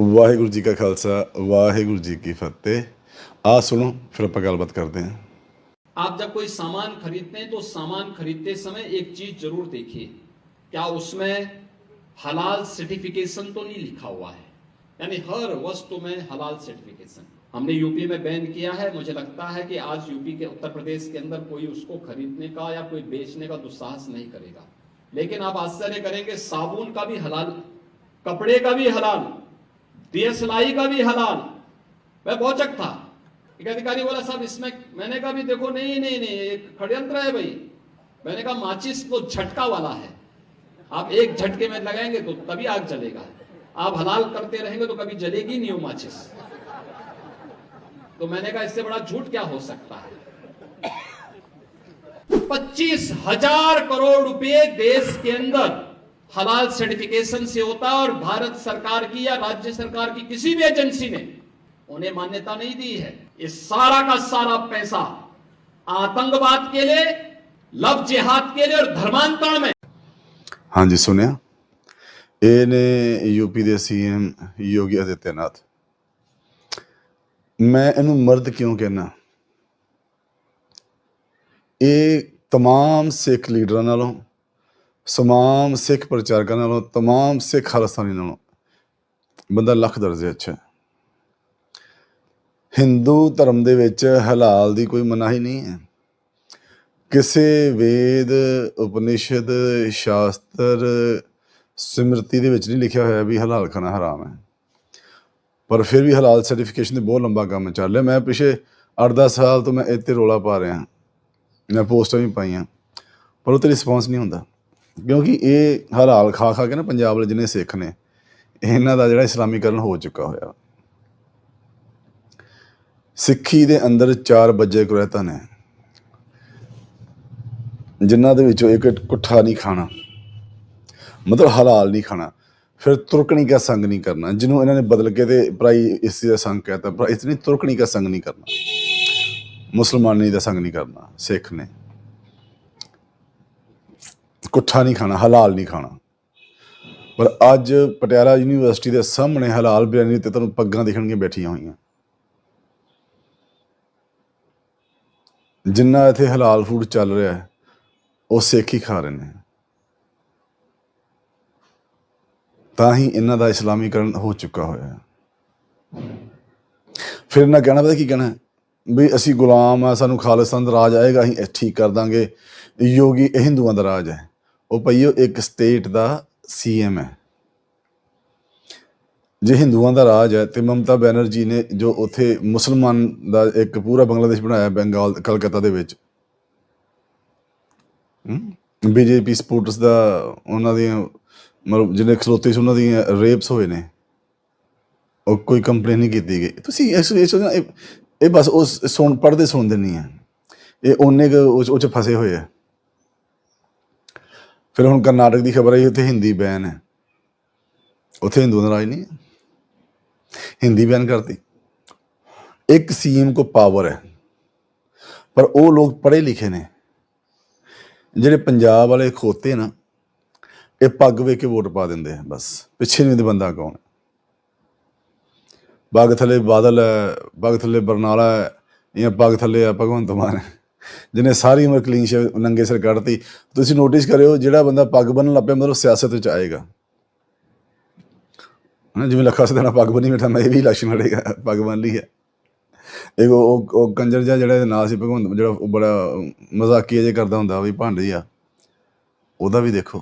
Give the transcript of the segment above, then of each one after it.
ਵਾਹਿਗੁਰੂ ਜੀ ਕਾ ਖਾਲਸਾ ਵਾਹਿਗੁਰੂ ਜੀ ਕੀ ਫਤਿਹ ਆ ਸੁਣੋ ਫਿਰ ਆਪਾਂ ਗੱਲਬਾਤ ਕਰਦੇ ਹਾਂ आप जब कोई सामान खरीदते हैं तो सामान खरीदते समय एक चीज जरूर देखिए क्या उसमें हलाल सर्टिफिकेशन तो नहीं लिखा हुआ है यानी हर वस्तु में हलाल सर्टिफिकेशन हमने यूपी में बैन किया है मुझे लगता है कि आज यूपी के उत्तर प्रदेश के अंदर कोई उसको खरीदने का या कोई बेचने का दुस्साहस नहीं करेगा लेकिन आप आश्चर्य करेंगे साबुन का भी हलाल कपड़े का भी हलाल दियसलाई का भी हलाल। मैं बहुत चक था। एक अधिकारी बोला, साहब, इसमें मैंने कहा भी देखो, नहीं नहीं नहीं एक षड्यंत्र है भाई। मैंने कहा, माचिस तो झटका वाला है। आप एक झटके में लगाएँगे तो तभी आग जलेगा। आप हलाल करते रहेंगे तो कभी जलेगी नहीं वो माचिस। तो मैंने कहा, इससे बड़ा झूठ क्या हो सकता है? पच्चीस हज़ार करोड़ रुपए देश के अंदर हलाल सर्टिफिकेशन से होता है और भारत सरकार की या राज्य सरकार की किसी भी एजेंसी ने उन्हें मान्यता नहीं दी है ये सारा का सारा पैसा आतंकवाद के लिए लव जिहाद के लिए और धर्मांतरण में ਹਾਂਜੀ ਸੁਣਿਆ ਇਹ ਨੇ ਯੂਪੀ ਦੇ ਸੀਐਮ ਯੋਗੀ ਆਦਿੱਤਿਆਨਾਥ ਮੈਂ ਇਹਨੂੰ ਮਰਦ ਕਿਉਂ ਕਹਿਣਾ ਇਹ तमाम ਸਿੱਖ ਲੀਡਰਾਂ ਨਾਲੋਂ ਤਮਾਮ ਸਿੱਖ ਪ੍ਰਚਾਰਕਾਂ ਨਾਲੋਂ तमाम ਸਿੱਖ ਖਾਲਸਾਨੀ ਨਾਲੋਂ ਬੰਦਾ ਲੱਖ ਦਰਜੇ ਅੱਛਾ ਹੈ ਹਿੰਦੂ ਧਰਮ ਦੇ ਵਿੱਚ ਹਲਾਲ ਦੀ ਕੋਈ ਮਨਾਹੀ ਨਹੀਂ ਹੈ ਕਿਸੇ ਵੇਦ ਉਪਨਿਸ਼ਦ ਸ਼ਾਸਤਰ ਸਿਮਰਤੀ ਦੇ ਵਿੱਚ ਨਹੀਂ ਲਿਖਿਆ ਹੋਇਆ ਵੀ ਹਲਾਲ ਖਾਣਾ ਹਰਾਮ ਹੈ ਪਰ ਫਿਰ ਵੀ ਹਲਾਲ ਸਰਟੀਫਿਕੇਸ਼ਨ ਦੇ ਬਹੁਤ ਲੰਬਾ ਕੰਮ ਚੱਲ ਰਿਹਾ ਮੈਂ ਪਿਛੇ 8-10 ਸਾਲ ਤੋਂ ਮੈਂ ਇੱਥੇ ਰੋਲਾ ਪਾ ਰਿਹਾ ਮੈਂ ਪੋਸਟਾਂ ਵੀ ਪਾਈਆਂ ਪਰ ਉਹ ਤੇ ਰਿਸਪੌਂਸ ਨਹੀਂ ਹੁੰਦਾ ਕਿਉਂਕਿ ਇਹ ਹਲਾਲ ਖਾ ਖਾ ਕੇ ਨਾ ਪੰਜਾਬ ਵਾਲੇ ਜਿੰਨੇ ਸਿੱਖ ਨੇ, ਇਹਨਾਂ ਦਾ ਜਿਹੜਾ ਇਸਲਾਮੀਕਰਨ ਹੋ ਚੁੱਕਾ ਹੋਇਆ। ਸਿੱਖੀ ਦੇ ਅੰਦਰ ਚਾਰ ਬੱਜੇ ਕੁਰੈਤਾਂ ਨੇ ਜਿਨ੍ਹਾਂ ਦੇ ਵਿੱਚੋਂ ਇੱਕ ਕੁੱਠਾ ਨਹੀਂ ਖਾਣਾ, ਮਤਲਬ ਹਲਾਲ ਨਹੀਂ ਖਾਣਾ, ਫਿਰ ਤੁਰਕਣੀ ਦਾ ਸੰਗ ਨਹੀਂ ਕਰਨਾ। ਜਿਹਨੂੰ ਇਹਨਾਂ ਨੇ ਬਦਲ ਕੇ ਤੇ ਪ੍ਰਾਈ ਇਸ ਦਾ ਸੰਗ ਕਹਤਾ, ਪਰ ਇਤਨੀ ਤੁਰਕਣੀ ਦਾ ਸੰਗ ਨਹੀਂ ਕਰਨਾ। ਮੁਸਲਮਾਨੀ ਦਾ ਸੰਗ ਨਹੀਂ ਕਰਨਾ ਸਿੱਖ ਨੇ। ਕੁੱਠਾ ਨਹੀਂ ਖਾਣਾ, ਹਲਾਲ ਨਹੀਂ ਖਾਣਾ। ਪਰ ਅੱਜ ਪਟਿਆਲਾ ਯੂਨੀਵਰਸਿਟੀ ਦੇ ਸਾਹਮਣੇ ਹਲਾਲ ਬਿਰਿਆਨੀ ਤੇ ਤੁਹਾਨੂੰ ਪੱਗਾਂ ਦਿਖਣਗੀਆਂ ਬੈਠੀਆਂ ਹੋਈਆਂ। ਜਿੰਨਾ ਇੱਥੇ ਹਲਾਲ ਫੂਡ ਚੱਲ ਰਿਹਾ ਹੈ, ਉਹ ਸਿੱਖ ਹੀ ਖਾ ਰਹੇ ਨੇ। ਤਾਂ ਹੀ ਇਹਨਾਂ ਦਾ ਇਸਲਾਮੀਕਰਨ ਹੋ ਚੁੱਕਾ ਹੋਇਆ ਹੈ। ਫਿਰ ਨਾ ਕਹਿਣਾ ਪਤਾ ਕੀ ਕਹਿਣਾ ਵੀ ਅਸੀਂ ਗੁਲਾਮ ਆ, ਸਾਨੂੰ ਖਾਲਿਸਤਾਨ ਦਾ ਰਾਜ ਆਏਗਾ, ਅਸੀਂ ਠੀਕ ਕਰ ਦਾਂਗੇ। ਯੋਗੀ ਇਹ ਹਿੰਦੂਆਂ ਦਾ ਰਾਜ ਹੈ। ਉਹ ਭਈਓ ਇੱਕ ਸਟੇਟ ਦਾ ਸੀਐਮ ਹੈ। ਜੇ ਹਿੰਦੂਆਂ ਦਾ ਰਾਜ ਹੈ ਤੇ ਮਮਤਾ ਬੈਨਰਜੀ ਨੇ ਜੋ ਉੱਥੇ ਮੁਸਲਮਾਨ ਦਾ ਇੱਕ ਪੂਰਾ ਬੰਗਲਾਦੇਸ਼ ਬਣਾਇਆ ਬੰਗਾਲ, ਕਲਕੱਤਾ ਦੇ ਵਿੱਚ। ਬੀਜੇਪੀ ਸਪੋਰਟਸ ਦਾ ਉਹਨਾਂ ਦੀਆਂ ਮਤਲਬ ਜਿਹਨੇ ਖਲੋਤੇ ਸੀ, ਉਹਨਾਂ ਦੀਆਂ ਰੇਪਸ ਹੋਏ ਨੇ। ਉਹ ਕੋਈ ਕੰਪਲੇਨ ਨਹੀਂ ਕੀਤੀ ਗਈ। ਤੁਸੀਂ ਇਸ ਇਸ ਇਹ ਬਸ ਉਸ ਸੁਣ ਪੜਦੇ ਸੁਣਦੇ ਨਹੀਂ ਆ ਇਹ ਉਹਨੇ ਕੁ ਉਹ ਉਹ ਚ ਫਸੇ ਹੋਏ ਆ ਫਿਰ ਹੁਣ ਕਰਨਾਟਕ ਦੀ ਖਬਰ ਆਈ, ਉੱਥੇ ਹਿੰਦੀ ਬੈਨ ਹੈ। ਉੱਥੇ ਹਿੰਦੂਆਂ ਦਾ ਰਾਜ ਨਹੀਂ ਹਿੰਦੀ ਬੈਨ ਕਰਤੀ। ਇੱਕ ਸੀਐਮ ਕੋ ਪਾਵਰ ਹੈ। ਪਰ ਉਹ ਲੋਕ ਪੜ੍ਹੇ ਲਿਖੇ ਨੇ। ਜਿਹੜੇ ਪੰਜਾਬ ਵਾਲੇ ਖੋਤੇ ਨਾ, ਇਹ ਪੱਗ ਵੇਖ ਕੇ ਵੋਟ ਪਾ ਦਿੰਦੇ ਆ, ਬਸ। ਪਿੱਛੇ ਨਹੀਂ ਦੇ ਬੰਦਾ ਕੌਣ ਹੈ। ਬਾਗ ਥੱਲੇ ਬਾਦਲ ਹੈ ਬਾਗ ਥੱਲੇ ਬਰਨਾਲਾ ਹੈ, ਜਾਂ ਬਾਗ ਥੱਲੇ ਆ ਭਗਵੰਤ ਮਾਨ ਹੈ। ਜਿਹਨੇ ਸਾਰੀ ਉਮਰ ਕਲੀਨ ਸ਼ੇਵ ਨੰਗੇ ਸਿਰ ਕੱਢਤੀ, ਤੁਸੀਂ ਨੋਟਿਸ ਕਰਿਓ ਜਿਹੜਾ ਬੰਦਾ ਪੱਗ ਬੰਨਣ ਲੱਪੇ ਮਤਲਬ ਸਿਆਸਤ ਵਿੱਚ ਆਏਗਾ। ਜਿਵੇਂ ਲੱਖਾ ਸਦਾਨਾ ਪੱਗ ਬੰਨੀ ਬੈਠਾ, ਮੈਂ ਇਹ ਵੀ ਇਲੈਕਸ਼ਨ ਲੜੇਗਾ ਪੱਗ ਬੰਨ ਲਈ ਹੈ ਇਹ ਉਹ ਉਹ ਕੰਜਰ ਜਿਹਾ ਜਿਹੜਾ ਨਾਂ ਸੀ, ਭਗਵੰਤ, ਜਿਹੜਾ ਉਹ ਬੜਾ ਮਜ਼ਾਕੀਆ ਜੇ ਕਰਦਾ ਹੁੰਦਾ ਵੀ ਭਾਂਡੇ ਆ। ਉਹਦਾ ਵੀ ਦੇਖੋ,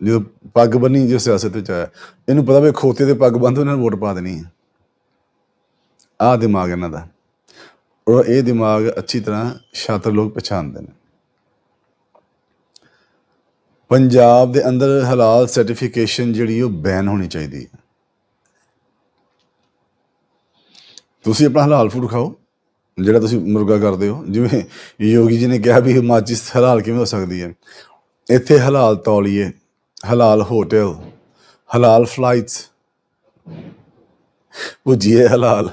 ਜਦੋਂ ਪੱਗ ਬੰਨੀ, ਜੋ ਸਿਆਸਤ ਵਿੱਚ ਆਇਆ। ਇਹਨੂੰ ਪਤਾ ਵੀ ਖੋਤੇ ਤੇ ਪੱਗ ਬੰਨ੍ਹ ਉਹਨਾਂ ਨੂੰ ਵੋਟ ਪਾ ਦੇਣੀ ਹੈ ਆਹ ਦਿਮਾਗ ਇਹਨਾਂ ਦਾ। ਔਰ ਇਹ ਦਿਮਾਗ ਅੱਛੀ ਤਰ੍ਹਾਂ ਛਾਤਰ ਲੋਕ ਪਛਾਣਦੇ ਨੇ। ਪੰਜਾਬ ਦੇ ਅੰਦਰ ਹਲਾਲ ਸਰਟੀਫਿਕੇਸ਼ਨ ਜਿਹੜੀ ਉਹ ਬੈਨ ਹੋਣੀ ਚਾਹੀਦੀ ਹੈ। ਤੁਸੀਂ ਆਪਣਾ ਹਲਾਲ ਫੂਡ ਖਾਓ, ਜਿਹੜਾ ਤੁਸੀਂ ਮੁਰਗਾ ਕਰਦੇ ਹੋ। ਜਿਵੇਂ ਯੋਗੀ ਜੀ ਨੇ ਕਿਹਾ ਵੀ ਮਾਚਿਸ ਹਲਾਲ ਕਿਵੇਂ ਹੋ ਸਕਦੀ ਹੈ। ਇੱਥੇ ਹਲਾਲ ਤੌਲੀਏ, ਹਲਾਲ ਹੋਟਲ, ਹਲਾਲ ਫਲਾਈਟਸ ਭੁਜੀਏ ਹਲਾਲ।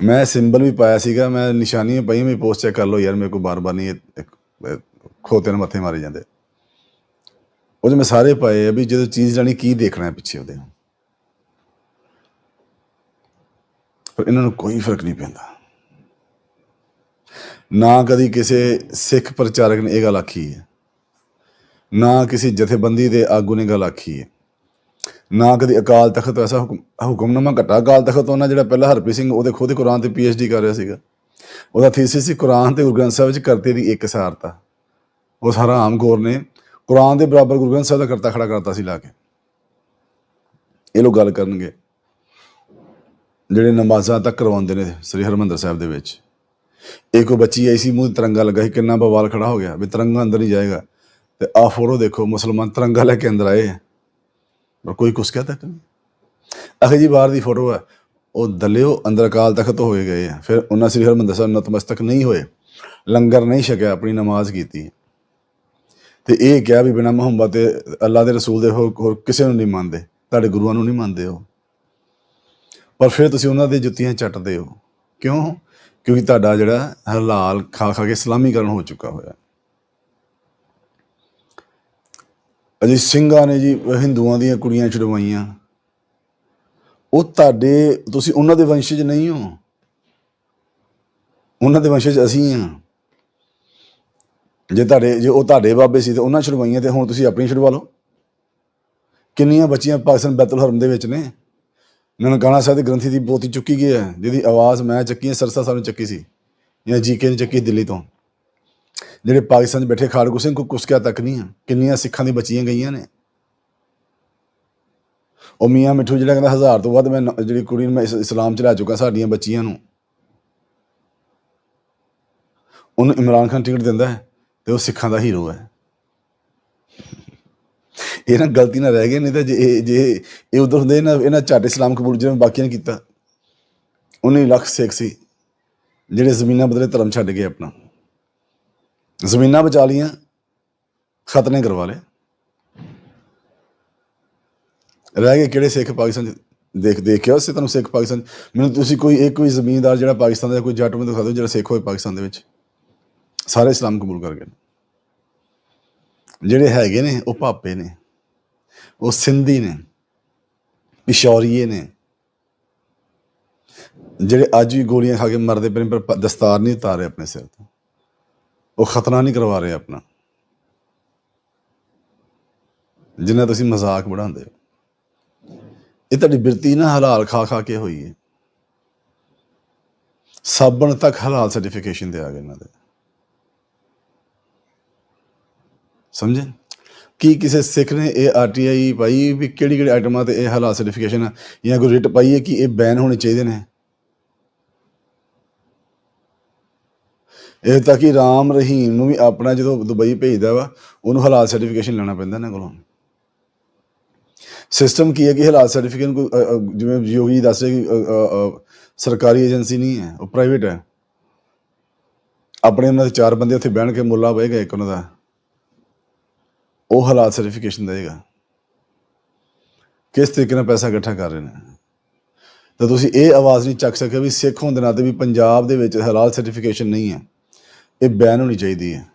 ਮੈਂ ਸਿੰਬਲ ਵੀ ਪਾਇਆ ਸੀਗਾ, ਮੈਂ ਨਿਸ਼ਾਨੀਆਂ ਪਈ, ਮੈਂ ਪੋਸਟ ਚੈੱਕ ਕਰ ਲਓ ਯਾਰ, ਮੇਰੇ ਕੋਲ ਬਾਰ-ਬਾਰ ਨਹੀਂ ਇਹ- ਖੋਤੇ ਨਾਲ ਮੱਥੇ ਮਾਰੇ ਜਾਂਦੇ। ਉਹ 'ਚ ਮੈਂ ਸਾਰੇ ਪਾਏ ਆ ਵੀ ਜਦੋਂ ਚੀਜ਼ ਲੈਣੀ ਕੀ ਦੇਖਣਾ ਹੈ ਪਿੱਛੇ ਉਹਦੇ ਪਰ ਇਹਨਾਂ ਨੂੰ ਕੋਈ ਫ਼ਰਕ ਨਹੀਂ ਪੈਂਦਾ। ਨਾ ਕਦੀ ਕਿਸੇ ਸਿੱਖ ਪ੍ਰਚਾਰਕ ਨੇ ਇਹ ਗੱਲ ਆਖੀ ਹੈ। ਨਾ ਕਿਸੇ ਜਥੇਬੰਦੀ ਦੇ ਆਗੂ ਨੇ ਗੱਲ ਆਖੀ ਹੈ। ਨਾ ਕਦੀ ਅਕਾਲ ਤਖਤ ਐਸਾ ਹੁਕਮ ਹੁਕਮਨਾਮਾ ਘਟਾ ਅਕਾਲ ਤਖਤ ਉਹਨਾਂ ਜਿਹੜਾ ਪਹਿਲਾਂ ਹਰਪ੍ਰੀਤ ਸਿੰਘ ਉਹਦੇ ਖੁਦ ਕੁਰਾਨ ਤੇ ਪੀਐਚਡੀ ਕਰ ਰਿਹਾ ਸੀਗਾ। ਉਹਦਾ ਥੀਸਿਸ ਸੀ ਕੁਰਾਨ ਤੇ ਗੁਰੂ ਗ੍ਰੰਥ ਸਾਹਿਬ ਵਿੱਚ ਕਰਤੇ ਦੀ ਇੱਕ ਸਾਰਤਾ। ਉਹ ਸਾਰਾ ਆਮ ਗੌਰ ਨੇ ਕੁਰਾਨ ਦੇ ਬਰਾਬਰ ਗੁਰੂ ਗ੍ਰੰਥ ਸਾਹਿਬ ਦਾ ਕਰਤਾ ਖੜਾ ਕਰਤਾ ਸੀ ਲਾ ਕੇ। ਇਹ ਲੋਕ ਗੱਲ ਕਰਨਗੇ। ਜਿਹੜੇ ਨਮਾਜ਼ਾਂ ਤੱਕ ਕਰਵਾਉਂਦੇ ਨੇ ਸ੍ਰੀ ਹਰਮੰਦਰ ਸਾਹਿਬ ਦੇ ਵਿੱਚ। ਇੱਕ ਉਹ ਬੱਚੀ ਆਈ ਸੀ, ਮੂੰਹ ਤਿਰੰਗਾ ਲੱਗਾ ਸੀ, ਕਿੰਨਾ ਬਵਾਲ ਖੜਾ ਹੋ ਗਿਆ ਵੀ ਤਿਰੰਗਾ ਅੰਦਰ ਨਹੀਂ ਜਾਏਗਾ। ਤੇ ਆਹ ਫੋਟੋ ਦੇਖੋ, ਮੁਸਲਮਾਨ ਤਿਰੰਗਾ ਲੈ ਕੇ ਅੰਦਰ ਆਏ ਆ। ਪਰ ਕੋਈ ਕੁਛ ਕਹਤਾ ਕਿ ਨਹੀਂ ਅਖੇ ਜੀ, ਬਾਹਰ ਦੀ ਫੋਟੋ ਹੈ ਉਹ ਦਲਿਓ ਅੰਦਰ ਅਕਾਲ ਤਖਤ ਹੋਏ ਗਏ ਆ। ਫਿਰ ਉਹਨਾਂ ਸ੍ਰੀ ਹਰਮੰਦਰ ਸਾਹਿਬ ਨਤਮਸਤਕ ਨਹੀਂ ਹੋਏ। ਲੰਗਰ ਨਹੀਂ ਛਕਿਆ, ਆਪਣੀ ਨਮਾਜ਼ ਕੀਤੀ। ਤੇ ਇਹ ਕਿਹਾ ਵੀ ਬਿਨਾ ਮੁਹੰਮਦ ਤੇ ਅੱਲਾ ਦੇ ਰਸੂਲ ਦੇ ਹੋਰ ਹੋਰ ਕਿਸੇ ਨੂੰ ਨਹੀਂ ਮੰਨਦੇ। ਤੁਹਾਡੇ ਗੁਰੂਆਂ ਨੂੰ ਨਹੀਂ ਮੰਨਦੇ ਉਹ। ਪਰ ਫਿਰ ਤੁਸੀਂ ਉਹਨਾਂ ਦੇ ਜੁੱਤੀਆਂ ਚੱਟਦੇ ਹੋ। ਕਿਉਂ? ਕਿਉਂਕਿ ਤੁਹਾਡਾ ਜਿਹੜਾ ਹਲਾਲ ਖਾ ਖਾ ਕੇ ਇਸਲਾਮੀਕਰਨ ਹੋ ਚੁੱਕਾ ਹੋਇਆ। ਅਜੇ ਸਿੰਘਾਂ ਨੇ ਜੀ ਹਿੰਦੂਆਂ ਦੀਆਂ ਕੁੜੀਆਂ ਛਡਵਾਈਆਂ। ਉਹ ਤੁਹਾਡੇ, ਤੁਸੀਂ ਉਹਨਾਂ ਦੇ ਵੰਸ਼ਜ ਨਹੀਂ ਹੋ। ਉਹਨਾਂ ਦੇ ਵੰਸ਼ਜ ਅਸੀਂ ਹਾਂ। ਜੇ ਤੁਹਾਡੇ, ਜੇ ਉਹ ਤੁਹਾਡੇ ਬਾਬੇ ਸੀ ਤੇ ਉਹਨਾਂ ਛਡਵਾਈਆਂ ਤੇ ਹੁਣ ਤੁਸੀਂ ਆਪਣੀ ਛਡਵਾ ਲਓ। ਕਿੰਨੀਆਂ ਬੱਚੀਆਂ ਪਾਕਿਸਤਾਨ ਬੈਤਲ ਹਰਮ ਦੇ ਵਿੱਚ ਨੇ। ਨਨਕਾਣਾ ਸਾਹਿਬ ਦੇ ਗ੍ਰੰਥੀ ਦੀ ਪੋਤੀ ਚੁੱਕੀ ਗਈ ਹੈ, ਜਿਹਦੀ ਆਵਾਜ਼ ਮੈਂ ਚੱਕੀ ਹੈ, ਸਰਸਾ ਸਾਹਿਬ ਨੇ ਚੱਕੀ ਸੀ, ਜਾਂ ਜੀਕੇ ਨੇ ਚੱਕੀ ਦਿੱਲੀ ਤੋਂ। ਜਿਹੜੇ ਪਾਕਿਸਤਾਨ 'ਚ ਬੈਠੇ ਖਾੜਕੂ ਸਿੰਘ ਕੋ ਕੁਸਕਿਆ ਤੱਕ ਨਹੀਂ ਆ। ਕਿੰਨੀਆਂ ਸਿੱਖਾਂ ਦੀ ਬੱਚੀਆਂ ਗਈਆਂ ਨੇ। ਉਹ ਮੀਆਂ ਮਿੱਠੂ ਜਿਹੜਾ ਕਹਿੰਦਾ ਹਜ਼ਾਰ ਤੋਂ ਵੱਧ ਮੈਂ ਜਿਹੜੀ ਕੁੜੀ ਨੂੰ ਮੈਂ ਇਸ- ਇਸਲਾਮ ਚ ਲੈ ਚੁੱਕਾ ਸਾਡੀਆਂ ਬੱਚੀਆਂ ਨੂੰ। ਉਹਨੂੰ ਇਮਰਾਨ ਖਾਨ ਟਿਕਟ ਦਿੰਦਾ ਹੈ ਤੇ ਉਹ ਸਿੱਖਾਂ ਦਾ ਹੀਰੋ ਹੈ। ਇਹ ਨਾ ਗਲਤੀ ਨਾਲ ਰਹਿ ਗਏ ਨਹੀਂ ਤਾਂ ਜੇ ਇਹ- ਜੇ ਇਹ ਉਧਰ ਹੁੰਦੇ ਨਾ ਇਹਨਾਂ ਝੱਟ ਇਸਲਾਮ ਕਬੂਲ ਜਿਵੇਂ ਬਾਕੀਆਂ ਨੇ ਕੀਤਾ। 19 ਲੱਖ ਸਿੱਖ ਸੀ। ਜਿਹੜੇ ਜ਼ਮੀਨਾਂ ਬਦਲੇ ਧਰਮ ਛੱਡ ਗਏ ਆਪਣਾ। ਜ਼ਮੀਨਾਂ ਬਚਾ ਲੀਆਂ ਖਤਨੇ ਕਰਵਾ ਲਏ। ਰਹਿ ਗਏ ਕਿਹੜੇ ਸਿੱਖ ਪਾਕਿਸਤਾਨ 'ਚ? ਦੇਖ ਦੇਖ ਕੇ ਉਸੇ ਤੁਹਾਨੂੰ ਸਿੱਖ ਪਾਕਿਸਤਾਨ ਮੈਨੂੰ ਤੁਸੀਂ ਕੋਈ ਇੱਕ ਕੋਈ ਜ਼ਮੀਨਦਾਰ ਜਿਹੜਾ ਪਾਕਿਸਤਾਨ ਦਾ ਕੋਈ ਜੱਟ ਮੈਨੂੰ ਦਿਖਾ ਦਿਓ ਜਿਹੜਾ ਸਿੱਖ ਹੋਏ ਪਾਕਿਸਤਾਨ ਦੇ ਵਿੱਚ। ਸਾਰੇ ਇਸਲਾਮ ਕਬੂਲ ਕਰ ਗਏ ਨੇ। ਜਿਹੜੇ ਹੈਗੇ ਨੇ, ਉਹ ਭਾਪੇ ਨੇ। ਉਹ ਸਿੰਧੀ ਨੇ। ਪਿਸ਼ੌਰੀਏ ਨੇ। ਜਿਹੜੇ ਅੱਜ ਵੀ ਗੋਲੀਆਂ ਖਾ ਕੇ ਮਰਦੇ ਪਏ ਨੇ, ਪਰ ਦਸਤਾਰ ਨਹੀਂ ਉਤਾਰੇ ਆਪਣੇ ਸਿਰ ਤੋਂ। ਉਹ ਖਤਰਾ ਨਹੀਂ ਕਰਵਾ ਰਹੇ ਆਪਣਾ। ਜਿੰਨਾ ਤੁਸੀਂ ਮਜ਼ਾਕ ਬਣਾਉਂਦੇ ਹੋ। ਇਹ ਤੁਹਾਡੀ ਬਿਰਤੀ ਨਾ ਹਲਾਲ ਖਾ ਖਾ ਕੇ ਹੋਈ ਹੈ। ਸਾਬਣ ਤੱਕ ਹਲਾਲ ਸਰਟੀਫਿਕੇਸ਼ਨ ਦੇ ਆ ਗਏ ਇਹਨਾਂ ਦੇ। ਸਮਝੇ? ਕੀ ਕਿਸੇ ਸਿੱਖ ਨੇ ਇਹ ਆਰਟੀਆਈ ਪਾਈ ਵੀ ਕਿਹੜੀ ਕਿਹੜੀ ਆਈਟਮਾਂ ਤੇ ਇਹ ਹਲਾਲ ਸਰਟੀਫਿਕੇਸ਼ਨ ਜਾਂ ਕੋਈ ਰਿਟ ਪਾਈ ਹੈ ਕਿ ਇਹ ਬੈਨ ਹੋਣੇ ਚਾਹੀਦੇ ਨੇ? ਇਹ ਤਾਂ ਕਿ ਰਾਮ ਰਹੀਮ ਨੂੰ ਵੀ ਆਪਣਾ ਜਦੋਂ ਦੁਬਈ ਭੇਜਦਾ ਵਾ, ਉਹਨੂੰ ਹਲਾਲ ਸਰਟੀਫਿਕੇਸ਼ਨ ਲੈਣਾ ਪੈਂਦਾ ਇਹਨਾਂ ਕੋਲੋਂ। ਸਿਸਟਮ ਕੀ ਹੈ ਕਿ ਹਲਾਲ ਸਰਟੀਫਿਕੇਟ ਕੋਈ ਜਿਵੇਂ ਯੋਗੀ ਦੱਸ ਰਿਹਾ ਕਿ ਸਰਕਾਰੀ ਏਜੰਸੀ ਨਹੀਂ ਹੈ, ਉਹ ਪ੍ਰਾਈਵੇਟ ਹੈ। ਆਪਣੇ ਉਹਨਾਂ ਦੇ ਚਾਰ ਬੰਦੇ ਉੱਥੇ ਬਹਿਣ ਕੇ ਮੁੱਲਾ ਬਹੇਗਾ ਇੱਕ ਉਹਨਾਂ ਦਾ। ਉਹ ਹਲਾਲ ਸਰਟੀਫਿਕੇਸ਼ਨ ਦੇਗਾ। ਕਿਸ ਤਰੀਕੇ ਨਾਲ ਪੈਸਾ ਇਕੱਠਾ ਕਰ ਰਹੇ ਨੇ? ਤਾਂ ਤੁਸੀਂ ਇਹ ਆਵਾਜ਼ ਨਹੀਂ ਚੱਕ ਸਕੇ ਵੀ ਸਿੱਖ ਹੋਣ ਦੇ ਨਾਤੇ ਵੀ ਪੰਜਾਬ ਦੇ ਵਿੱਚ ਹਲਾਲ ਸਰਟੀਫਿਕੇਸ਼ਨ ਨਹੀਂ ਹੈ। ਇਹ ਬੈਨ ਹੋਣੀ ਚਾਹੀਦੀ ਹੈ।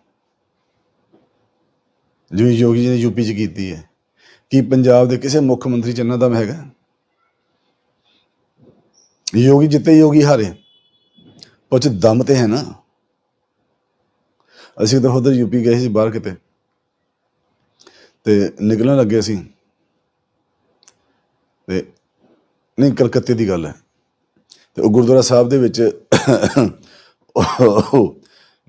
ਜਿਵੇਂ ਯੋਗੀ ਜੀ ਨੇ ਯੂਪੀ 'ਚ ਕੀਤੀ ਹੈ ਕੀ ਪੰਜਾਬ ਦੇ ਕਿਸੇ ਮੁੱਖ ਮੰਤਰੀ ਚ ਇਹਨਾਂ ਦਮ ਹੈਗਾ। ਯੋਗੀ ਜਿੱਤੇ ਯੋਗੀ ਹਾਰੇ ਉਹ ਦਮ ਤੇ ਹੈ ਨਾ। ਅਸੀਂ ਤਾਂ ਉਧਰ ਯੂਪੀ ਗਏ ਸੀ ਬਾਹਰ ਕਿਤੇ, ਤੇ ਨਿਕਲਣ ਲੱਗੇ ਅਸੀਂ। ਤੇ ਨਹੀਂ, ਕਲਕੱਤੇ ਦੀ ਗੱਲ ਹੈ। ਤੇ ਉਹ ਗੁਰਦੁਆਰਾ ਸਾਹਿਬ ਦੇ ਵਿੱਚ ਉਹ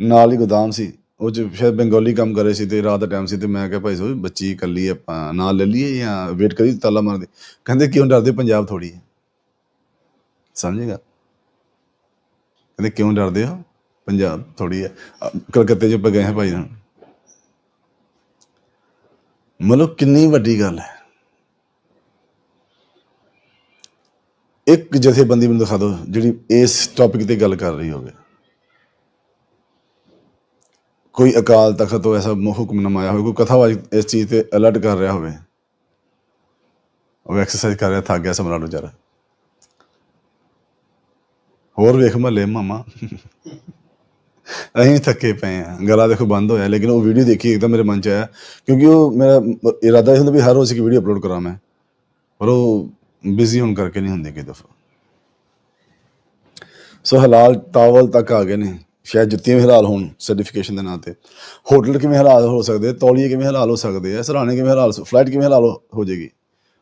ਨਾਲ ਹੀ ਗੋਦਾਮ ਸੀ। ਉਹ ਚ ਸ਼ਾਇਦ ਬੰਗਾਲੀ ਕੰਮ ਕਰ ਰਹੇ ਸੀ ਤੇ ਰਾਤ ਦਾ ਟਾਈਮ ਸੀ ਤੇ ਮੈਂ ਕਿਹਾ, ਭਾਈ ਸਾਹਿਬ, ਬੱਚੀ ਇਕੱਲੀ ਆਪਾਂ ਨਾਲ ਲੈ ਲਈਏ ਜਾਂ ਵੇਟ ਕਰੀ ਤਾਲਾ ਮਾਰਦੇ? ਕਹਿੰਦੇ, ਕਿਉਂ ਡਰਦੇ? ਪੰਜਾਬ ਥੋੜੀ ਹੈ। ਸਮਝੇਗਾ? ਕਹਿੰਦੇ, ਕਿਉਂ ਡਰਦੇ ਹੋ? ਪੰਜਾਬ ਥੋੜੀ ਹੈ। ਕਲਕੱਤੇ ਚ ਗਏ ਹਾਂ ਭਾਈ ਨਾਲ। ਮਤਲਬ ਕਿੰਨੀ ਵੱਡੀ ਗੱਲ ਹੈ। ਇੱਕ ਜਥੇਬੰਦੀ ਮੈਨੂੰ ਦਿਖਾ ਦਿਓ, ਜਿਹੜੀ ਇਸ ਟੌਪਿਕ ਤੇ ਗੱਲ ਕਰ ਰਹੀ ਹੋਵੇ। ਕੋਈ ਅਕਾਲ ਤਖਤ ਤੋਂ ਐਸਾ ਮ- ਹੁਕਮਨਾਮਾ ਆਇਆ ਹੋਵੇ ਕੋਈ ਕਥਾਵਾਜ ਇਸ ਚੀਜ਼ ਤੇ ਅਲਰਟ ਕਰ ਰਿਹਾ ਹੋਵੇ ਉਹ ਐਕਸਰਸਾਈਜ਼ ਕਰ ਰਿਹਾ ਥੱਕ ਗਿਆ ਸਮਰਾਟ ਵਿਚਾਰਾ ਹੋਰ ਵੇਖ ਮਹੱਲੇ ਮਾਮਾ ਅਸੀਂ ਥੱਕੇ ਪਏ ਆ ਗਲਾ ਦੇਖੋ ਬੰਦ ਹੋਇਆ ਲੇਕਿਨ ਉਹ ਵੀਡੀਓ ਦੇਖੀ ਇੱਕਦਮ ਮੇਰੇ ਮਨ ਚ ਆਇਆ ਕਿਉਂਕਿ ਉਹ ਮੇਰਾ ਮ- ਇਰਾਦਾ ਇਹ ਹੁੰਦਾ ਵੀ ਹਰ ਰੋਜ਼ ਇੱਕ ਵੀਡੀਓ ਅਪਲੋਡ ਕਰਾਂ ਮੈਂ ਪਰ ਉਹ ਬਿਜ਼ੀ ਹੋਣ ਕਰਕੇ ਨਹੀਂ ਹੁੰਦੀ ਕਈ ਦਫਾ ਸੋ ਹਲਾਲ ਟਾਵਲ ਤੱਕ ਆ ਗਏ ਨੇ ਸ਼ਾਇਦ ਜੁੱਤੀਆਂ ਵੀ ਹਲਾਲ ਹੋਣ ਸਰਟੀਫਿਕੇਸ਼ਨ ਦੇ ਨਾਂ ਤੇ। ਹੋਟਲ ਕਿਵੇਂ ਹਲਾਲ ਹੋ ਸਕਦੇ, ਤੌਲੀਏ ਕਿਵੇਂ ਹਲਾਲ ਹੋ ਸਕਦੇ ਆ, ਸਰਾਣੇ ਕਿਵੇਂ ਹਲਾਲ ਫਲਾਈਟ ਕਿਵੇਂ ਹਲਾਲ ਹੋ- ਹੋ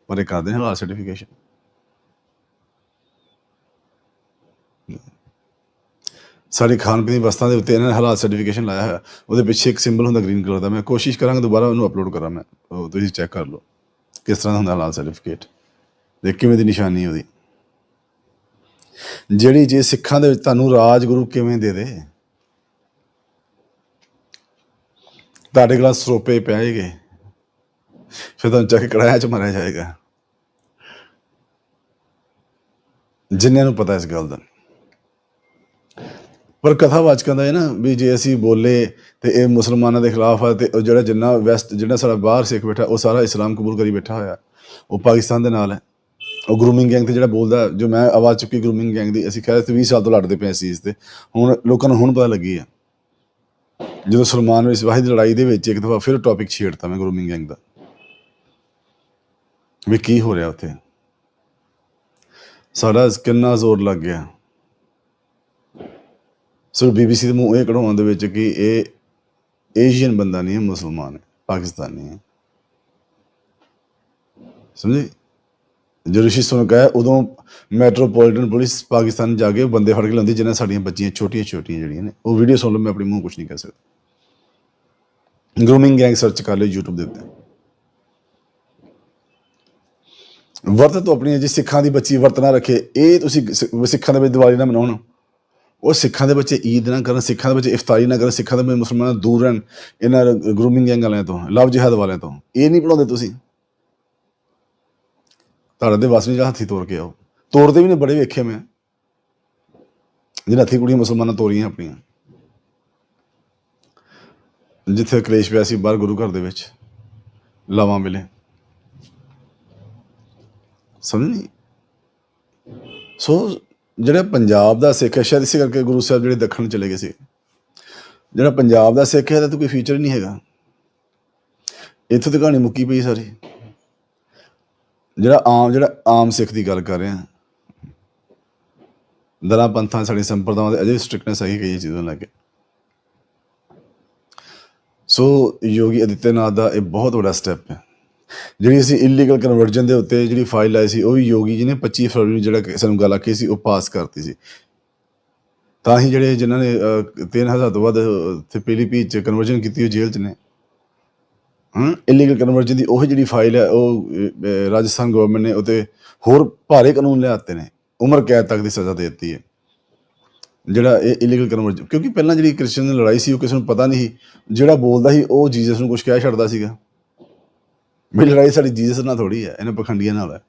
ਪਰ ਇਹ ਕਰਦੇ ਨੇ ਹਲਾਲ ਸਰਟੀਫਿਕੇਸ਼ਨ ਸਾਡੀ ਖਾਣ ਪੀਣ ਦੀ ਵਸਤਾਂ ਦੇ ਉੱਤੇ ਇਹਨਾਂ ਨੇ ਹਲਾਲ ਸਰਟੀਫਿਕੇਸ਼ਨ ਲਾਇਆ ਹੋਇਆ। ਉਹਦੇ ਪਿੱਛੇ ਇੱਕ ਸਿੰਬਲ ਹੁੰਦਾ ਗ੍ਰੀਨ ਕਲਰ ਦਾ। ਮੈਂ ਕੋਸ਼ਿਸ਼ ਕਰਾਂਗਾ ਦੁਬਾਰਾ ਉਹਨੂੰ ਅਪਲੋਡ ਕਰਾਂ ਮੈਂ। ਤੁਸੀਂ ਚੈੱਕ ਕਰ ਲਓ। ਕਿਸ ਤਰ੍ਹਾਂ ਦਾ ਹੁੰਦਾ ਹਲਾਲ ਸਰਟੀਫਿਕੇਟ ਦੇਖ ਕਿਵੇਂ ਦੀ ਨਿਸ਼ਾਨੀ ਉਹਦੀ। ਜਿਹੜੀ ਜੇ ਸਿੱਖਾਂ ਦੇ ਵਿੱਚ ਤੁਹਾਨੂੰ ਰਾਜਗੁਰੂ ਕਿਵੇਂ ਦੇ ਦੇ? ਤੁਹਾਡੇ ਕੋਲ ਸਰੋਪੇ ਪਿਆਏਗੇ ਫਿਰ ਤੁਹਾਨੂੰ ਚੱਕ ਕੇ ਕੜਾਇਆ ਚ ਮਾਰਿਆ ਜਾਏਗਾ। ਜਿਨ੍ਹਾਂ ਨੂੰ ਪਤਾ ਇਸ ਗੱਲ ਦਾ। ਪਰ ਕਥਾਵਾਚਕਾਂ ਦਾ ਇਹ ਨਾ ਵੀ ਜੇ ਅਸੀਂ ਬੋਲੇ ਤੇ ਇਹ ਮੁਸਲਮਾਨਾਂ ਦੇ ਖਿਲਾਫ ਆ ਤੇ ਉਹ ਜਿਹੜਾ ਜਿੰਨਾ ਵੈਸਟ ਜਿਹੜਾ ਸਾਡਾ ਬਾਹਰ ਸਿੱਖ ਬੈਠਾ, ਉਹ ਸਾਰਾ ਇਸਲਾਮ ਕਬੂਲ ਕਰੀ ਬੈਠਾ ਹੋਇਆ। ਉਹ ਪਾਕਿਸਤਾਨ ਦੇ ਨਾਲ ਹੈ। ਉਹ ਗਰੂਮਿੰਗ ਗੈਂਗ ਤੇ ਜਿਹੜਾ ਬੋਲਦਾ, ਜੋ ਮੈਂ ਆਵਾਜ਼ ਚੁੱਕੀ ਗਰੂਮਿੰਗ ਗੈਂਗ ਦੀ, ਅਸੀਂ ਖੈਰ ਤੇ 20 ਸਾਲ ਤੋਂ ਲੜਦੇ ਪਏ ਸੀ ਇਸ ਤੇ। ਹੁਣ ਲੋਕਾਂ ਨੂੰ ਹੁਣ ਪਤਾ ਲੱਗੀ ਆ। ਜਦੋਂ ਸਲਮਾਨ ਇਸ ਵਾਹਿਦ ਲੜਾਈ ਦੇ ਵਿੱਚ ਇੱਕ ਦਫਾ ਫਿਰ ਟੌਪਿਕ ਛੇੜਤਾ ਮੈਂ ਗਰੂਮਿੰਗ ਗੈਂਗ ਦਾ। ਵੀ ਕੀ ਹੋ ਰਿਹਾ ਉੱਥੇ? ਸਾਡਾ ਕਿੰਨਾ ਜ਼ੋਰ ਲੱਗ ਗਿਆ। ਸੋ ਬੀਬੀਸੀ ਦੇ ਮੂੰਹ ਇਹ ਕਢਾਉਣ ਦੇ ਵਿੱਚ ਕਿ ਇਹ ਏਸ਼ੀਅਨ ਬੰਦਾ ਨਹੀਂ ਹੈ, ਮੁਸਲਮਾਨ ਹੈ, ਪਾਕਿਸਤਾਨੀ ਹੈ। ਸਮਝੇ? ਜਦੋਂ ਰਿਸ਼ੀ ਨੂੰ ਕਹੇ ਉਦੋਂ ਮੈਟਰੋਪੋਲੀਟਨ ਪੁਲਿਸ ਪਾਕਿਸਤਾਨ ਜਾ ਕੇ ਬੰਦੇ ਫੜ ਕੇ ਲਾਉਂਦੀ ਜਿਨ੍ਹਾਂ ਸਾਡੀਆਂ ਬੱਚੀਆਂ ਛੋਟੀਆਂ ਛੋਟੀਆਂ ਜਿਹੜੀਆਂ ਨੇ, ਉਹ ਵੀਡੀਓ ਸੁਣ ਲਓ, ਮੈਂ ਆਪਣੇ ਮੂੰਹ ਕੁਝ ਨਹੀਂ ਕਹਿ ਸਕਦਾ। ਗਰੂਮਿੰਗ ਗੈਂਗ ਸਰਚ ਕਰ ਲਿਓ YouTube ਦੇ ਉੱਤੇ। ਵਰਤ ਤੋਂ ਆਪਣੀ ਜੀ ਸਿੱਖਾਂ ਦੀ ਬੱਚੀ ਵਰਤ ਨਾ ਰੱਖੇ। ਇਹ ਤੁਸੀਂ ਸਿ- ਸਿੱਖਾਂ ਦੇ ਵਿੱਚ ਦੀਵਾਲੀ ਨਾ ਮਨਾਉਣ ਉਹ ਸਿੱਖਾਂ ਦੇ ਬੱਚੇ ਈਦ ਨਾ ਕਰਨ, ਸਿੱਖਾਂ ਦੇ ਬੱਚੇ ਇਫਤਾਰੀ ਨਾ ਕਰਨ, ਸਿੱਖਾਂ ਦੇ ਮੁਸਲਮਾਨਾਂ ਦੂਰ ਰਹਿਣ, ਇਹਨਾਂ ਗਰੂਮਿੰਗ ਗੈਂਗ ਵਾਲਿਆਂ ਤੋਂ, ਲਵ ਜਿਹਾਦ ਵਾਲਿਆਂ ਤੋਂ। ਇਹ ਨਹੀਂ ਪੜਾਉਂਦੇ ਤੁਸੀਂ। ਤੁਹਾਡੇ ਦੇ ਵਸ ਨਹੀਂ ਜਾਂ ਹੱਥੀ ਤੋੜ ਕੇ ਆਓ। ਤੋੜਦੇ ਵੀ ਨੇ ਬੜੇ ਵੇਖੇ ਮੈਂ। ਜਿਹੜਾ ਹੱਥੀ ਕੁੜੀਆਂ ਮੁਸਲਮਾਨਾਂ ਤੋਰੀਆਂ ਆਪਣੀਆਂ। ਜਿੱਥੇ ਕਲੇਸ਼ ਪਿਆ ਸੀ, ਬਾਹਰ ਗੁਰੂ ਘਰ ਦੇ ਵਿੱਚ ਲਾਵਾਂ ਮਿਲੇ। ਸਮਝ ਨਹੀਂ? ਸੋ, ਜਿਹੜਾ ਪੰਜਾਬ ਦਾ ਸਿੱਖ ਹੈ, ਸ਼ਾਇਦ ਇਸੇ ਕਰਕੇ ਗੁਰੂ ਸਾਹਿਬ ਜਿਹੜੇ ਦੱਖਣ ਚਲੇ ਗਏ ਸੀ। ਜਿਹੜਾ ਪੰਜਾਬ ਦਾ ਸਿੱਖ ਹੈ ਇਹਦਾ ਤਾਂ ਕੋਈ ਫੀਚਰ ਨਹੀਂ ਹੈਗਾ। ਇੱਥੋਂ ਤਾਂ ਕਹਾਣੀ ਮੁੱਕੀ ਪਈ ਸਾਰੀ। ਜਿਹੜਾ ਆਮ ਜਿਹੜਾ ਆਮ ਸਿੱਖ ਦੀ ਗੱਲ ਕਰ ਰਿਹਾ। ਹਾਂ ਦਰਾਂ ਪੰਥਾਂ ਸਾਡੀ ਸੰਪਰਦਾਵਾਂ ਦੇ ਅਜੇ ਸਟ੍ਰਿਕਨੈਸ ਆਈ ਗਈ ਚੀਜ਼ਾਂ ਲੈ ਕੇ। ਸੋ ਯੋਗੀ ਅਦਿੱਤਿਆਨਾਥ ਦਾ ਇਹ ਬਹੁਤ ਵੱਡਾ ਸਟੈਪ ਹੈ। ਜਿਹੜੀ ਅਸੀਂ ਇਲੀਗਲ ਕਨਵਰਜਨ ਦੇ ਉੱਤੇ ਜਿਹੜੀ ਫਾਈਲ ਆਈ ਸੀ, ਉਹ ਵੀ ਯੋਗੀ ਜੀ ਨੇ 25 ਫਰਵਰੀ ਨੂੰ ਜਿਹੜਾ ਸਾਨੂੰ ਗੱਲ ਆਖੀ ਸੀ, ਉਹ ਪਾਸ ਕਰਤੀ ਸੀ। ਤਾਂ ਹੀ ਜਿਹੜੇ ਜਿਨ੍ਹਾਂ ਨੇ 3000 ਤੋਂ ਵੱਧ ਤੇ ਪੀਲੀਪੀ ਚ ਕਨਵਰਜਨ ਕੀਤੀ ਉਹ ਜੇਲ੍ਹ ਚ ਨੇ। ਇਲੀਗਲ ਕਨਵਰਜਨ ਦੀ ਉਹ ਜਿਹੜੀ ਫਾਈਲ ਹੈ, ਉਹ ਰਾਜਸਥਾਨ ਗਵਰਨਮੈਂਟ ਨੇ ਉਤੇ ਹੋਰ ਭਾਰੇ ਕਾਨੂੰਨ ਲਿਆਤੇ ਨੇ। ਉਮਰ ਕੈਦ ਤੱਕ ਦੀ ਸਜ਼ਾ ਦੇ ਦਿੱਤੀ ਹੈ। ਜਿਹੜਾ ਇਹ ਇਲੀਗਲ ਕਨਵਰਜਨ ਕਿਉਂਕਿ ਪਹਿਲਾਂ ਜਿਹੜੀ ਕ੍ਰਿਸਚੀਅਨ ਦੀ ਲੜਾਈ ਸੀ, ਉਹ ਕਿਸੇ ਨੂੰ ਪਤਾ ਨਹੀਂ ਸੀ। ਜਿਹੜਾ ਬੋਲਦਾ ਸੀ, ਉਹ ਜੀਸਸ ਨੂੰ ਕੁਝ ਕਹਿ ਛੱਡਦਾ ਸੀਗਾ। ਵੀ ਲੜਾਈ ਸਾਡੀ ਜੀਸਸ ਨਾਲ ਥੋੜੀ ਹੈ, ਇਹਨਾਂ ਪਖੰਡੀਆਂ ਨਾਲ ਹੈ।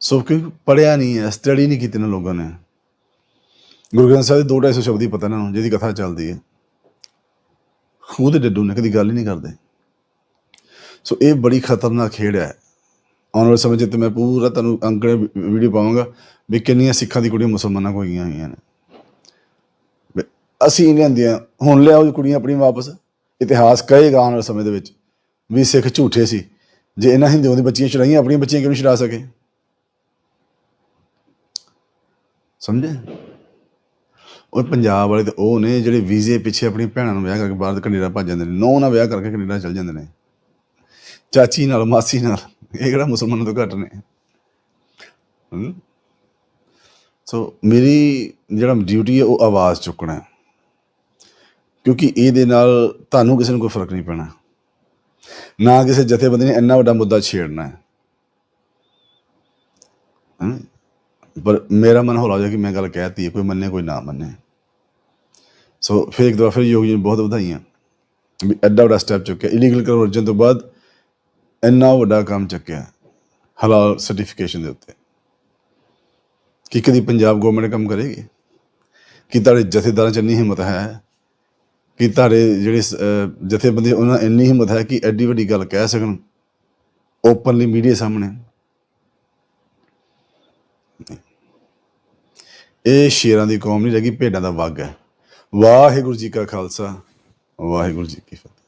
ਸੋ ਕਿਉਂਕਿ ਪੜਿਆ ਨਹੀਂ ਹੈ ਸਟੱਡੀ ਨਹੀਂ ਕੀਤੀ ਨਾ ਲੋਕਾਂ ਨੇ। ਗੁਰੂ ਗ੍ਰੰਥ ਸਾਹਿਬ ਦੇ ਦੋ ਢਾਈ ਸੌ ਸ਼ਬਦ ਹੀ ਪਤਾ ਇਹਨਾਂ ਨੂੰ, ਜਿਹਦੀ ਕਥਾ ਚੱਲਦੀ ਹੈ। ਖੁਦ ਡੱਡੂ ਨੇ, ਕਦੀ ਗੱਲ ਹੀ ਨਹੀਂ ਕਰਦੇ। ਸੋ ਇਹ ਬੜੀ ਖਤਰਨਾਕ ਖੇਡ ਹੈ। ਆਉਣ ਵਾਲੇ ਸਮੇਂ 'ਚ ਤੇ ਮੈਂ ਪੂਰਾ ਤੁਹਾਨੂੰ ਅੰਕੜੇ ਵੀਡੀਓ ਪਾਵਾਂਗਾ ਵੀ ਕਿੰਨੀਆਂ ਸਿੱਖਾਂ ਦੀ ਕੁੜੀਆਂ ਮੁਸਲਮਾਨਾਂ ਕੋਲ ਗਈਆਂ ਹੋਈਆਂ ਨੇ। ਅਸੀਂ ਲਿਆਂਦੀਆਂ ਹੁਣ ਲਿਆਓ ਕੁੜੀਆਂ ਆਪਣੀ ਵਾਪਸ। ਇਤਿਹਾਸ ਕਹੇਗਾ ਆਉਣ ਵਾਲੇ ਸਮੇਂ ਦੇ ਵਿੱਚ ਵੀ ਸਿੱਖ ਝੂਠੇ ਸੀ। ਜੇ ਇਹਨਾਂ ਹਿੰਦੂਆਂ ਦੀ ਬੱਚੀਆਂ ਛੁਡਾਈਆਂ, ਆਪਣੀਆਂ ਬੱਚੀਆਂ ਕਿਉਂ ਨਹੀਂ ਛੁਡਾ ਸਕੇ? ਸਮਝੇ? ਉਹ ਪੰਜਾਬ ਵਾਲੇ ਤੇ ਉਹ ਨੇ ਜਿਹੜੇ ਵੀਜ਼ੇ ਪਿੱਛੇ ਆਪਣੀ ਭੈਣਾਂ ਨੂੰ ਵਿਆਹ ਕਰਕੇ ਬਾਹਰ ਕੈਨੇਡਾ ਭੱਜ ਜਾਂਦੇ ਨੇ। ਨੌ ਨਾਲ ਵਿਆਹ ਕਰਕੇ ਕੈਨੇਡਾ ਚਲ ਜਾਂਦੇ ਨੇ। ਚਾਚੀ ਨਾਲ, ਮਾਸੀ ਨਾਲ। ਇਹ ਕਿਹੜਾ ਮੁਸਲਮਾਨਾਂ ਤੋਂ ਘੱਟ ਨੇ? ਹਮ? ਸੋ ਮੇਰੀ ਜਿਹੜਾ ਡਿਊਟੀ ਹੈ, ਉਹ ਆਵਾਜ਼ ਚੁੱਕਣਾ ਹੈ। ਕਿਉਂਕਿ ਇਹਦੇ ਨਾਲ ਤੁਹਾਨੂੰ ਕਿਸੇ ਨੂੰ ਕੋਈ ਫ਼ਰਕ ਨਹੀਂ ਪੈਣਾ। ਨਾ ਕਿਸੇ ਜਥੇਬੰਦੀ ਨੇ ਇੰਨਾ ਵੱਡਾ ਮੁੱਦਾ ਛੇੜਨਾ ਹੈ। ਪਰ ਮੇਰਾ ਮਨ ਹੋਲਾ ਹੋ ਜਾ ਕਿ ਮੈਂ ਗੱਲ ਕਹਿਤੀ ਹੈ, ਕੋਈ ਮੰਨੇ, ਕੋਈ ਨਾ ਮੰਨੇ। ਸੋ ਫਿਰ ਇੱਕ ਦਫਾ ਫਿਰ ਯੋਗੀ ਜੀ ਬਹੁਤ ਵਧਾਈਆਂ। ਵੀ ਐਡਾ ਵੱਡਾ ਸਟੈਪ ਚੁੱਕਿਆ। ਇਲੀਗਲ ਕਨਵਰਜਨ ਤੋਂ ਬਾਅਦ ਇੰਨਾ ਵੱਡਾ ਕੰਮ ਚੱਕਿਆ ਹਲਾਲ ਸਰਟੀਫਿਕੇਸ਼ਨ ਦੇ ਉੱਤੇ। ਕੀ ਕਦੀ ਪੰਜਾਬ ਗਵਰਨਮੈਂਟ ਕੰਮ ਕਰੇਗੀ? ਕਿ ਤੁਹਾਡੇ ਜਥੇਦਾਰਾਂ ਚ ਇੰਨੀ ਹਿੰਮਤ ਹੈ? ਕਿ ਤੁਹਾਡੇ ਜਿਹੜੇ ਜਥੇਬੰਦੀ ਉਹਨਾਂ ਇੰਨੀ ਹਿੰਮਤ ਹੈ ਕਿ ਐਡੀ ਵੱਡੀ ਗੱਲ ਕਹਿ ਸਕਣ? ਓਪਨਲੀ ਮੀਡੀਆ ਸਾਹਮਣੇ। ਇਹ ਸ਼ੇਰਾਂ ਦੀ ਕੌਮ ਨਹੀਂ ਰਹੀ ਭੇਡਾਂ ਦਾ ਵਗ ਹੈ। ਵਾਹਿਗੁਰੂ ਜੀ ਕਾ ਖਾਲਸਾ, ਵਾਹਿਗੁਰੂ ਜੀ ਕੀ ਫਤਿਹ।